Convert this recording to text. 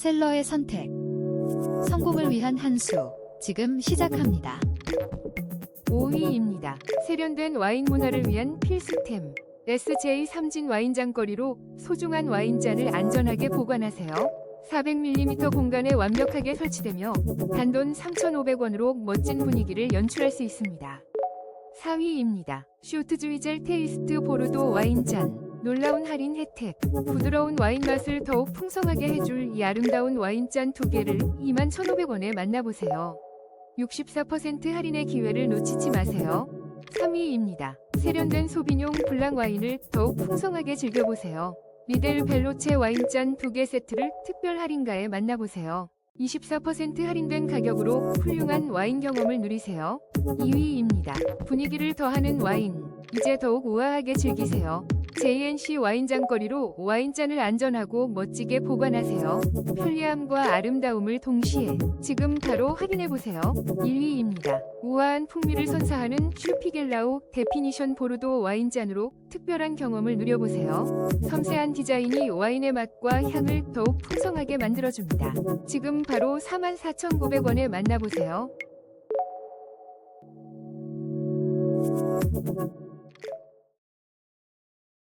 셀러의 선택. 성공을 위한 한 수. 지금 시작합니다. 5위입니다. 세련된 와인 문화를 위한 필수템. SJ 삼진 와인 장거리로 소중한 와인잔을 안전하게 보관하세요. 400mm 공간에 완벽하게 설치되며 단돈 3,500원으로 멋진 분위기를 연출할 수 있습니다. 4위입니다. 슈트주이젤 테이스트 보르도 와인잔. 놀라운 할인 혜택. 부드러운 와인 맛을 더욱 풍성하게 해줄 이 아름다운 와인잔 두 개를 21,500원에 만나보세요. 64% 할인의 기회를 놓치지 마세요. 3위입니다. 세련된 소비뇽 블랑 와인을 더욱 풍성하게 즐겨보세요. 리델 벨로체 와인잔 두 개 세트를 특별 할인가에 만나보세요. 24% 할인된 가격으로 훌륭한 와인 경험을 누리세요. 2위입니다. 분위기를 더하는 와인. 이제 더욱 우아하게 즐기세요. JNC 와인장거리로 와인잔을 안전하고 멋지게 보관하세요. 편리함과 아름다움을 동시에 지금 바로 확인해보세요. 1위입니다. 우아한 풍미를 선사하는 슈피겔라우 데피니션 보르도 와인잔으로 특별한 경험을 누려보세요. 섬세한 디자인이 와인의 맛과 향을 더욱 풍성하게 만들어줍니다. 지금 바로 44,900원에 만나보세요.